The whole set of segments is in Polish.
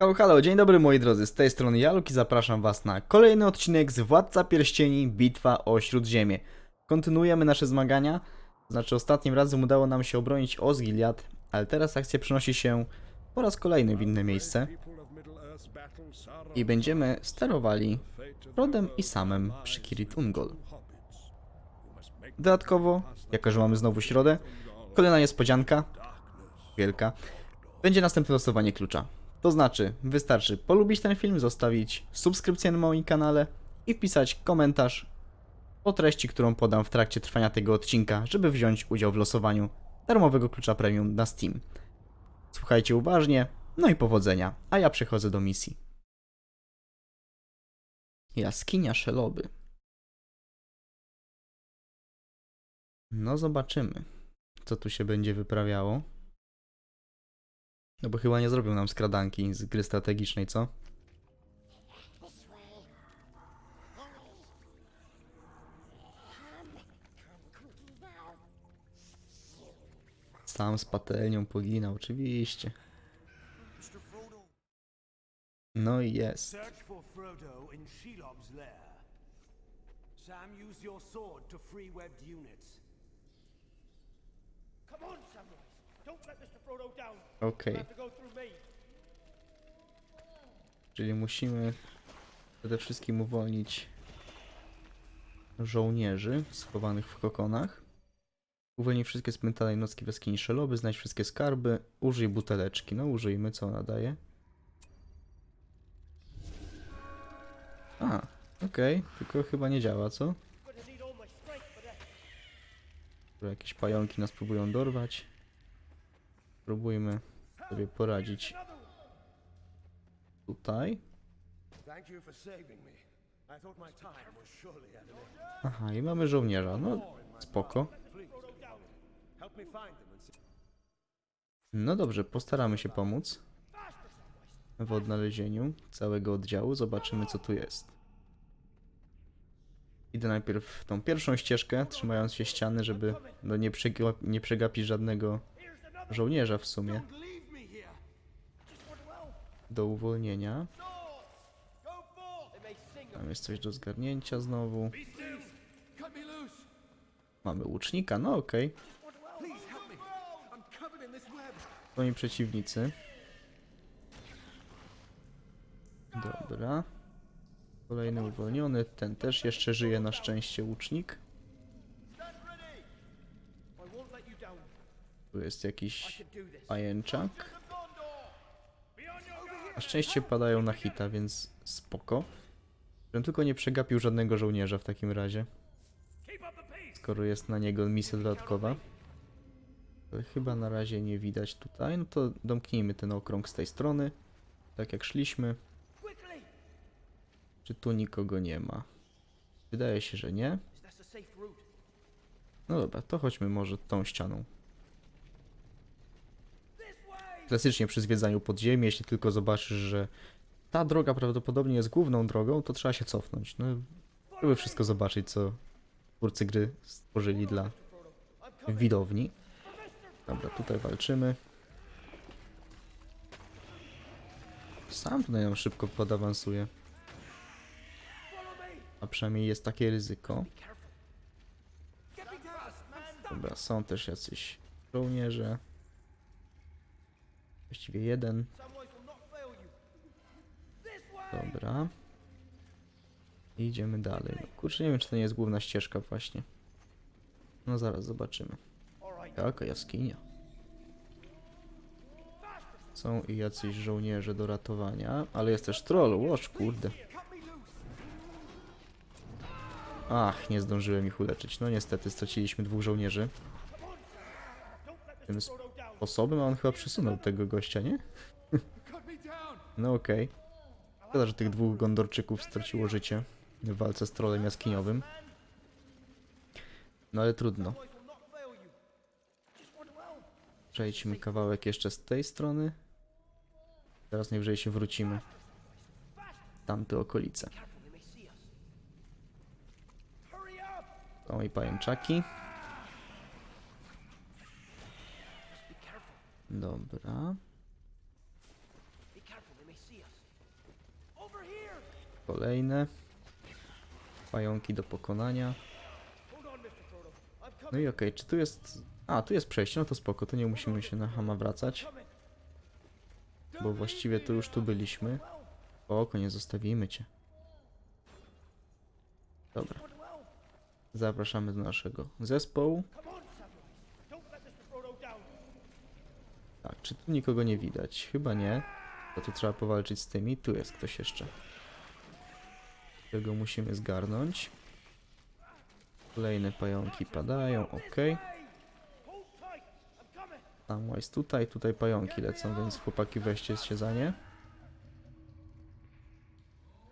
Halo, halo, dzień dobry moi drodzy, z tej strony Jaluk i zapraszam was na kolejny odcinek z Władca Pierścieni Bitwa o Śródziemie. Kontynuujemy nasze zmagania, znaczy ostatnim razem udało nam się obronić Osgiliad, ale teraz akcja przenosi się po raz kolejny w inne miejsce i będziemy sterowali Rodem i Samem przy Kirit Ungol. Dodatkowo, jako że mamy znowu środę, kolejna niespodzianka, wielka, będzie następne losowanie klucza. To znaczy, wystarczy polubić ten film, zostawić subskrypcję na moim kanale i wpisać komentarz o treści, którą podam w trakcie trwania tego odcinka, żeby wziąć udział w losowaniu darmowego klucza premium na Steam. Słuchajcie uważnie, no i powodzenia, a ja przechodzę do misji. Jaskinia Szeloby. No zobaczymy, co tu się będzie wyprawiało. No bo chyba nie zrobią nam skradanki z gry strategicznej, co? Sam z patelnią pogina, oczywiście. No i jest. Sam, use your sword to free webbed units. Come on, Samwise. Okej, me. czyli musimy przede wszystkim uwolnić żołnierzy schowanych w kokonach. Uwolnij wszystkie spętane jednostki w jaskini szeloby, znajdź wszystkie skarby, użyj buteleczki. No użyjmy, co ona daje. A, okej, tylko chyba nie działa, co? Jakieś pająki nas próbują dorwać. Spróbujmy sobie poradzić tutaj. Aha, i mamy żołnierza. No, spoko. No dobrze, postaramy się pomóc w odnalezieniu całego oddziału. Zobaczymy, co tu jest. Idę najpierw w tą pierwszą ścieżkę, trzymając się ściany, żeby no, nie, przegap nie przegapić żadnego żołnierza w sumie do uwolnienia. Tam jest coś do zgarnięcia znowu. Mamy łucznika, no okej. Web. Moi przeciwnicy. Dobra. Kolejny uwolniony. Ten też jeszcze żyje na szczęście łucznik. Tu jest jakiś pajęczak. Na szczęście padają na hita, więc spoko. Żebym tylko nie przegapił żadnego żołnierza w takim razie, skoro jest na niego misja dodatkowa. Ale chyba na razie nie widać tutaj. No to domknijmy ten okrąg z tej strony. Tak jak szliśmy. Czy tu nikogo nie ma? Wydaje się, że nie. No dobra, to chodźmy może tą ścianą. Klasycznie przy zwiedzaniu podziemi, jeśli tylko zobaczysz, że ta droga prawdopodobnie jest główną drogą, to trzeba się cofnąć. No, żeby wszystko zobaczyć, co twórcy gry stworzyli dla widowni. Dobra, tutaj walczymy. Sam tutaj nam szybko podawansuje. A przynajmniej jest takie ryzyko. Dobra, są też jacyś żołnierze. Właściwie jeden. Dobra. Idziemy dalej. No, kurczę, nie wiem, czy to nie jest główna ścieżka właśnie. No zaraz zobaczymy. Jaka jaskinia. Są i jacyś żołnierze do ratowania, ale jest też troll, łoż kurde. Ach, nie zdążyłem ich uleczyć. No niestety, straciliśmy dwóch żołnierzy. Tym Sposobem, a on chyba przesunął tego gościa, nie? No okej. Szkoda, że tych dwóch gondorczyków straciło życie w walce z trolem jaskiniowym. No ale trudno. Przejdźmy kawałek jeszcze z tej strony. Teraz najwyżej się wrócimy. Tamte okolice. Są i pajęczaki. Here! Kolejne. Pająki do pokonania. No i okej, czy tu jest... A, tu jest przejście, no to spoko, to nie musimy się na Hama wracać, bo właściwie to już tu byliśmy. Spoko, nie zostawimy cię. Dobra, zapraszamy do naszego zespołu. Tak, czy tu nikogo nie widać? Chyba nie. To tu trzeba powalczyć z tymi. Tu jest ktoś jeszcze. Tego musimy zgarnąć. Kolejne pająki padają, ok. Coming. Samwise tutaj, tutaj pająki lecą, więc chłopaki weźcie się za nie.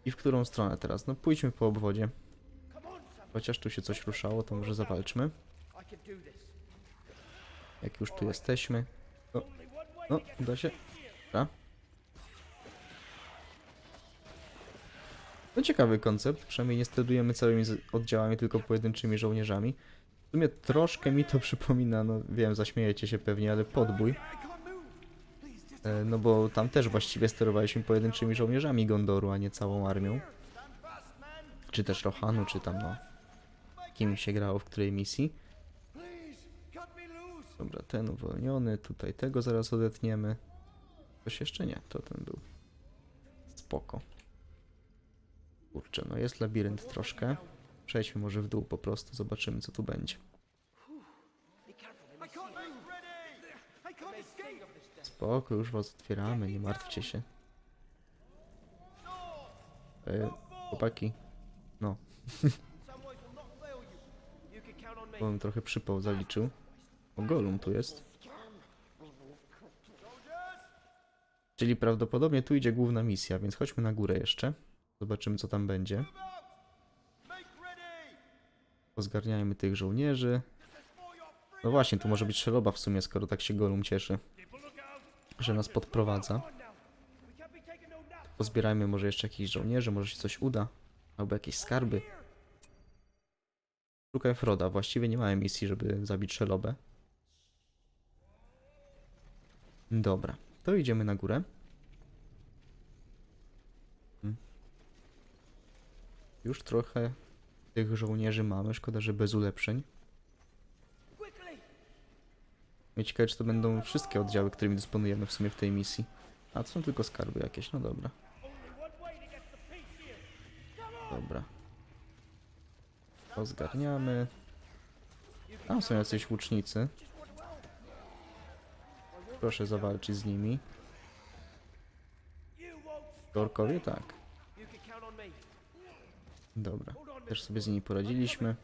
I w którą stronę teraz? No pójdźmy po obwodzie. Chociaż tu się coś ruszało, to może zawalczmy. Jak już tu jesteśmy. No, uda się. Dobra. No ciekawy koncept, przynajmniej nie sterujemy całymi oddziałami, tylko pojedynczymi żołnierzami. W sumie troszkę mi to przypomina, no wiem, zaśmiejecie się pewnie, ale podbój. E, No bo tam też właściwie sterowaliśmy pojedynczymi żołnierzami Gondoru, a nie całą armią. Czy też Rohanu, czy tam no, kim się grało w której misji. Dobra, ten uwolniony, tutaj tego zaraz odetniemy. Coś jeszcze nie, to ten był. Spoko. Kurczę, no jest labirynt troszkę. Przejdźmy może w dół po prostu, zobaczymy co tu będzie. Spoko, już was otwieramy, nie martwcie się. E, chłopaki, no, bym trochę przypał zaliczył. Golum tu jest. Czyli prawdopodobnie tu idzie główna misja, więc chodźmy na górę jeszcze. Zobaczymy co tam będzie. Pozgarniajmy tych żołnierzy. No właśnie, tu może być szeloba w sumie, skoro tak się Golum cieszy, że nas podprowadza. Pozbierajmy może jeszcze jakichś żołnierzy, może się coś uda. Albo jakieś skarby. Szukaj Froda. Właściwie nie mamy misji, żeby zabić szelobę. Dobra, to idziemy na górę. Już trochę tych żołnierzy mamy, szkoda, że bez ulepszeń. Mnie ciekawe, czy to będą wszystkie oddziały, którymi dysponujemy w sumie w tej misji. A to są tylko skarby jakieś, no dobra. Dobra. To zgarniamy. Tam są jacyś łucznicy. Proszę zawalczyć z nimi. You won't. Orkowie? Tak. Dobra. Też sobie z nimi poradziliśmy.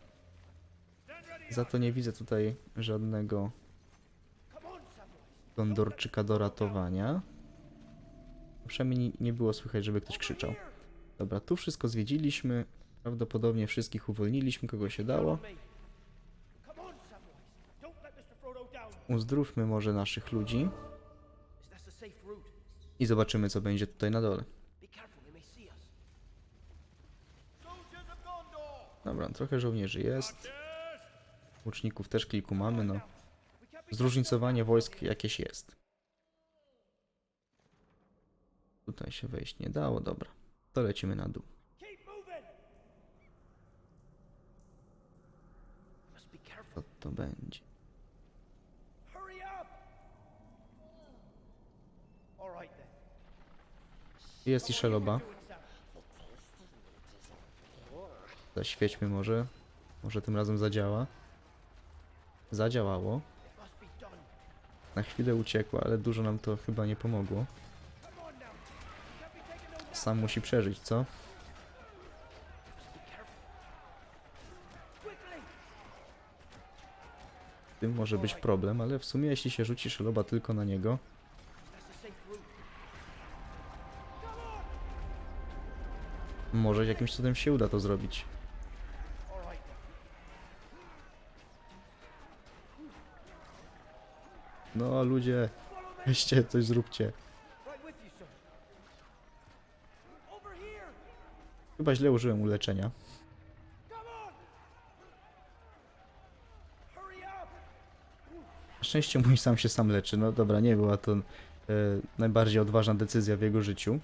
Za to nie widzę tutaj żadnego. Gondorczyka do ratowania. Przynajmniej nie- nie było słychać, żeby ktoś krzyczał. Dobra, tu wszystko zwiedziliśmy. Prawdopodobnie wszystkich uwolniliśmy, kogo się dało. Uzdrówmy może naszych ludzi i zobaczymy, co będzie tutaj na dole. Dobra, trochę żołnierzy jest. Łuczników też kilku mamy, no. Zróżnicowanie wojsk jakieś jest. Tutaj się wejść nie dało, dobra. To lecimy na dół. Co to będzie? Jest i szeloba. Zaświećmy może. Może tym razem zadziała. Zadziałało. Na chwilę uciekła, ale dużo nam to chyba nie pomogło. Sam musi przeżyć, co? Tym może być problem, ale w sumie jeśli się rzuci szeloba tylko na niego, może jakimś cudem się uda to zrobić. No ludzie, weźcie coś zróbcie. Chyba źle użyłem uleczenia. Na szczęście mój sam się sam leczy. No dobra, nie była to najbardziej odważna decyzja w jego życiu.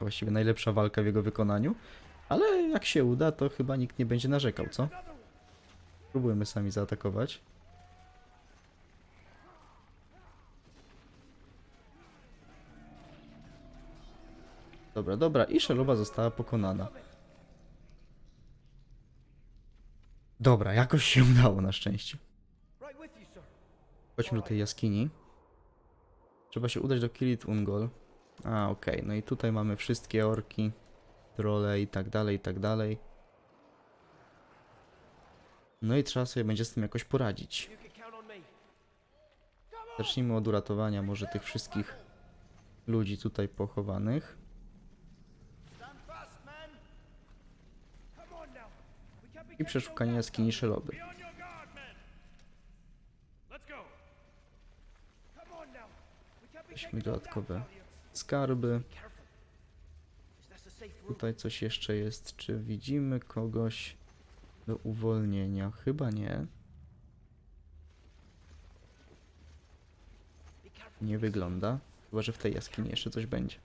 Właściwie najlepsza walka w jego wykonaniu. Ale jak się uda, to chyba nikt nie będzie narzekał, co? Próbujemy sami zaatakować. Dobra, dobra, i szeloba została pokonana. Dobra, jakoś się udało na szczęście. Chodźmy do tej jaskini. Trzeba się udać do Kilit Ungol. A, okej, no i tutaj mamy wszystkie orki, trole i tak dalej, i tak dalej. No i trzeba sobie będzie z tym jakoś poradzić. Zacznijmy od uratowania może tych wszystkich ludzi tutaj pochowanych. I przeszukanie jaskini szeloby. Weźmy dodatkowe. Skarby. Tutaj coś jeszcze jest. Czy widzimy kogoś do uwolnienia? Chyba nie. Nie wygląda. Chyba, że w tej jaskini jeszcze coś będzie.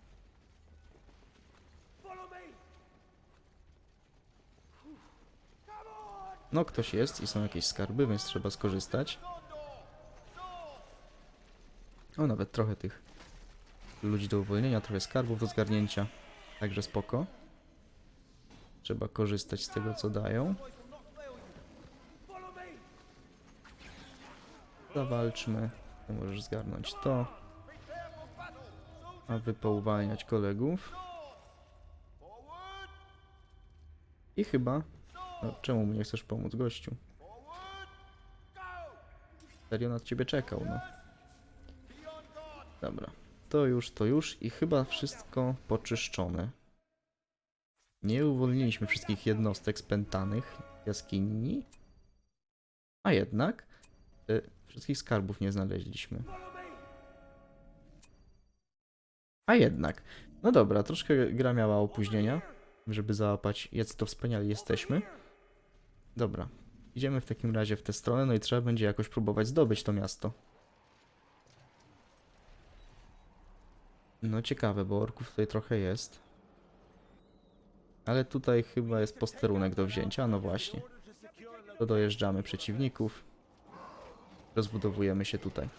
No, ktoś jest i są jakieś skarby, więc trzeba skorzystać. O, nawet trochę tych ludzi do uwolnienia, trochę skarbów do zgarnięcia. Także spoko. Trzeba korzystać z tego, co dają. Zawalczmy. Ty możesz zgarnąć to. A pouwalniać kolegów. I chyba... No, czemu mu nie chcesz pomóc, gościu? Serio nad ciebie czekał, no. Dobra. To już, to już i chyba wszystko poczyszczone. Nie uwolniliśmy wszystkich jednostek spętanych jaskini. A jednak y, wszystkich skarbów nie znaleźliśmy. A jednak. No dobra, troszkę gra miała opóźnienia, żeby załapać, jacy to wspaniali jesteśmy. Dobra, idziemy w takim razie w tę stronę, no i trzeba będzie jakoś próbować zdobyć to miasto. No ciekawe, bo orków tutaj trochę jest. Ale tutaj chyba jest posterunek do wzięcia, no właśnie. To dojeżdżamy przeciwników. Rozbudowujemy się tutaj.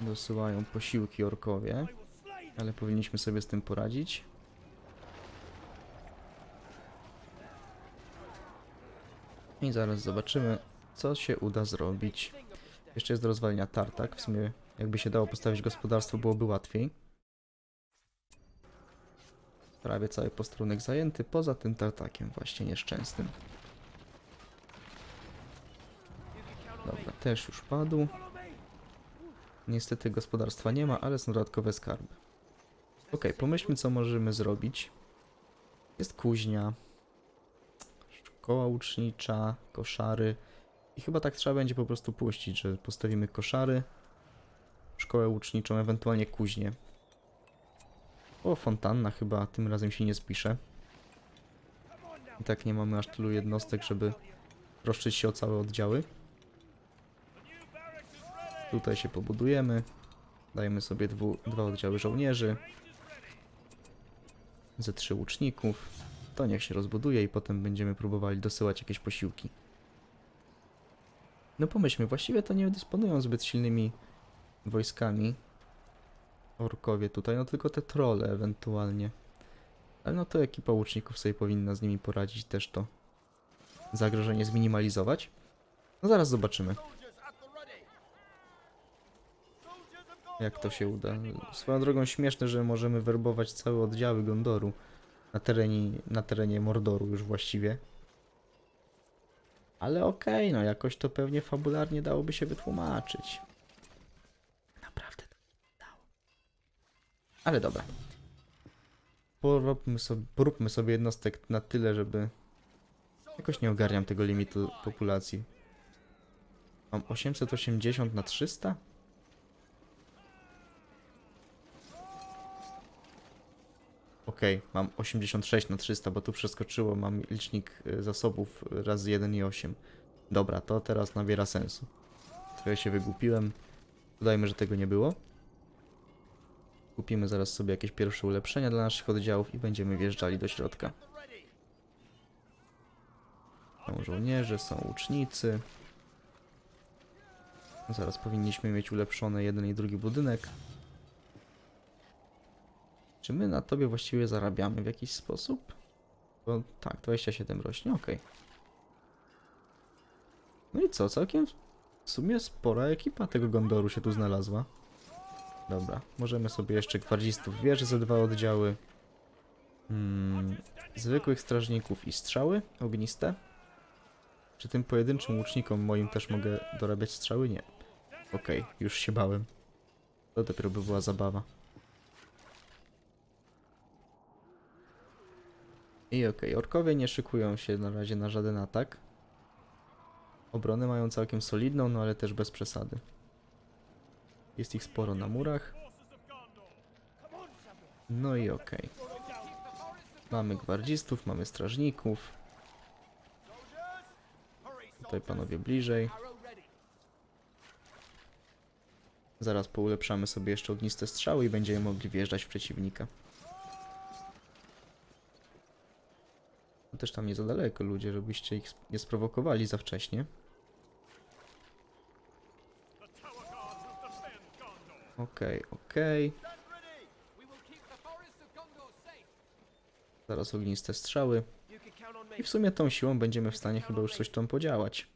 Dosyłają posiłki orkowie, ale powinniśmy sobie z tym poradzić. I zaraz zobaczymy, co się uda zrobić. Jeszcze jest do rozwalenia tartak. W sumie, jakby się dało postawić gospodarstwo, byłoby łatwiej. Prawie cały posterunek zajęty, poza tym tartakiem właśnie nieszczęsnym. Dobra, też już padł. Niestety gospodarstwa nie ma, ale są dodatkowe skarby. Ok, pomyślmy co możemy zrobić. Jest kuźnia, szkoła ucznicza, koszary. I chyba tak trzeba będzie po prostu puścić, że postawimy koszary, szkołę uczniczą, ewentualnie kuźnię. O, fontanna chyba tym razem się nie spisze. I tak nie mamy aż tylu jednostek, żeby troszczyć się o całe oddziały. Tutaj się pobudujemy. Dajemy sobie dwu, dwa oddziały żołnierzy. Ze trzy łuczników. To niech się rozbuduje i potem będziemy próbowali dosyłać jakieś posiłki. No pomyślmy, właściwie to nie dysponują zbyt silnymi wojskami. Orkowie tutaj, no tylko te trole ewentualnie. Ale no to ekipa łuczników sobie powinna z nimi poradzić też to zagrożenie zminimalizować. No zaraz zobaczymy. jak to się uda. Swoją drogą śmieszne, że możemy werbować całe oddziały Gondoru na terenie, na terenie Mordoru już właściwie. Ale okej, no jakoś to pewnie fabularnie dałoby się wytłumaczyć. Naprawdę dało. Ale dobra. Poróbmy sobie, poróbmy sobie jednostek na tyle, żeby... Jakoś nie ogarniam tego limitu populacji. Mam 880 na 300? Ok, mam 86 na 300, bo tu przeskoczyło, mam licznik y, zasobów y, razy 1,8. Dobra, to teraz nabiera sensu. Trochę się wygłupiłem. Dodajmy, że tego nie było. Kupimy zaraz sobie jakieś pierwsze ulepszenia dla naszych oddziałów i będziemy wjeżdżali do środka. Są żołnierze, są łucznicy. Zaraz powinniśmy mieć ulepszony jeden i drugi budynek. Czy my na tobie właściwie zarabiamy w jakiś sposób? Bo tak, 27 rośnie, okej. No i co, całkiem w sumie spora ekipa tego Gondoru się tu znalazła. Dobra, możemy sobie jeszcze gwardzistów wieży ze dwa oddziały. Hmm, zwykłych strażników i strzały ogniste. Czy tym pojedynczym łucznikom moim też mogę dorabiać strzały? Nie. Okej, już się bałem. To dopiero by była zabawa. I okej, orkowie nie szykują się na razie na żaden atak. Obronę mają całkiem solidną, no ale też bez przesady. Jest ich sporo na murach. No i okej. Mamy gwardzistów, mamy strażników. Tutaj panowie bliżej. Zaraz poulepszamy sobie jeszcze ogniste strzały i będziemy mogli wjeżdżać w przeciwnika. Też tam nie za daleko ludzie, żebyście ich nie sprowokowali za wcześnie. Okej, okej. Zaraz ogniste strzały. I w sumie tą siłą będziemy w stanie chyba już coś tam podziałać.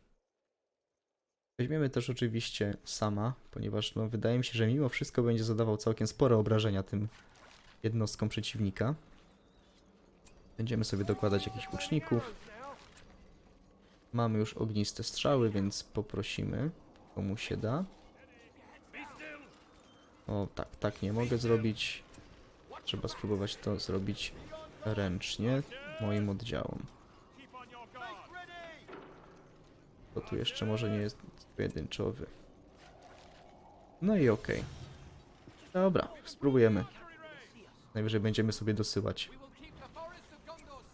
Weźmiemy też oczywiście sama, ponieważ no, wydaje mi się, że mimo wszystko będzie zadawał całkiem spore obrażenia tym jednostkom przeciwnika. Będziemy sobie dokładać jakichś łuczników. Mamy już ogniste strzały, więc poprosimy, komu się da. O, tak, tak nie mogę zrobić. Trzeba spróbować to zrobić ręcznie moim oddziałom. To tu jeszcze może nie jest pojedynczowy. No i okej. Dobra, spróbujemy. Najwyżej będziemy sobie dosyłać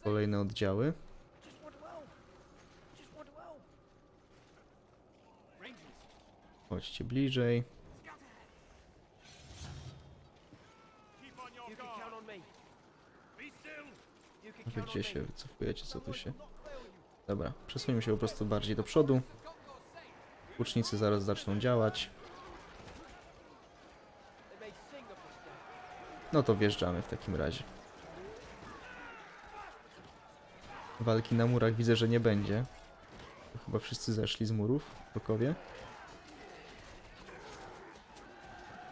kolejne oddziały. Chodźcie bliżej. Gdzie się wycofujecie, co tu się... Dobra, przesuńmy się po prostu bardziej do przodu. Łucznicy zaraz zaczną działać. No to wjeżdżamy w takim razie. Walki na murach widzę, że nie będzie. Chyba wszyscy zeszli z murów, bokowie.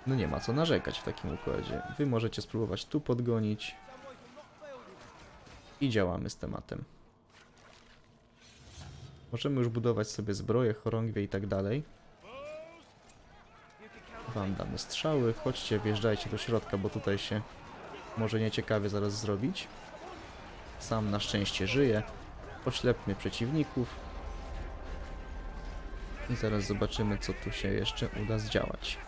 No nie ma co narzekać w takim układzie. Wy możecie spróbować tu podgonić. I działamy z tematem. Możemy już budować sobie zbroje, chorągwie i tak dalej. Wam damy strzały. Chodźcie, wjeżdżajcie do środka, bo tutaj się może nieciekawie zaraz zrobić. Sam na szczęście żyje. Poślepmy przeciwników. I zaraz zobaczymy, co tu się jeszcze uda zdziałać.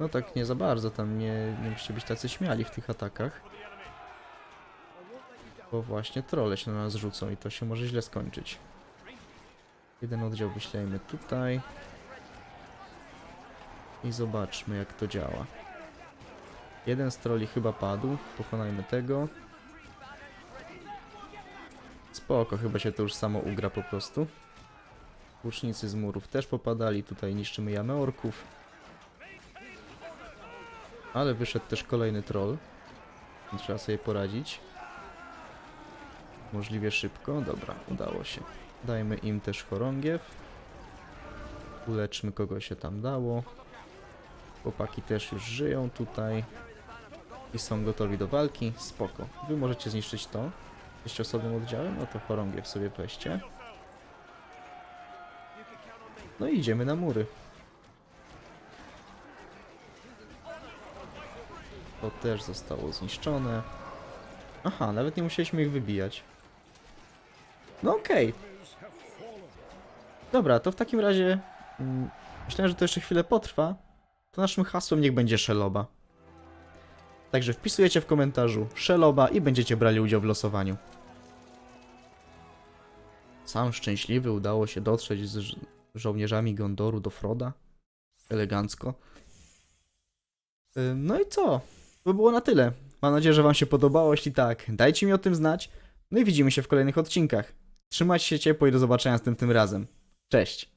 No tak nie za bardzo, tam nie, nie musicie być tacy śmiali w tych atakach. Bo właśnie trole się na nas rzucą i to się może źle skończyć. Jeden oddział wyślejmy tutaj. I zobaczmy jak to działa. Jeden z troli chyba padł. Pokonajmy tego. Spoko, chyba się to już samo ugra po prostu. Łucznicy z murów też popadali. Tutaj niszczymy jamę orków. Ale wyszedł też kolejny troll. Trzeba sobie poradzić. Możliwie szybko. Dobra, udało się. Dajmy im też chorągiew. Uleczmy kogo się tam dało. Chłopaki też już żyją tutaj. I są gotowi do walki. Spoko. Wy możecie zniszczyć to. Jesteście osobnym oddziałem? No to chorągiew sobie weźcie. No i idziemy na mury. To też zostało zniszczone. Aha, nawet nie musieliśmy ich wybijać. No okej. Dobra, to w takim razie... Mm, myślałem, że to jeszcze chwilę potrwa. To naszym hasłem niech będzie szeloba. Także wpisujecie w komentarzu Sheloba i będziecie brali udział w losowaniu. Sam szczęśliwy udało się dotrzeć z ż- żołnierzami Gondoru do Froda. Elegancko. No i co? To by było na tyle. Mam nadzieję, że Wam się podobało. Jeśli tak, dajcie mi o tym znać. No i widzimy się w kolejnych odcinkach. Trzymajcie się ciepło i do zobaczenia następnym razem. Cześć!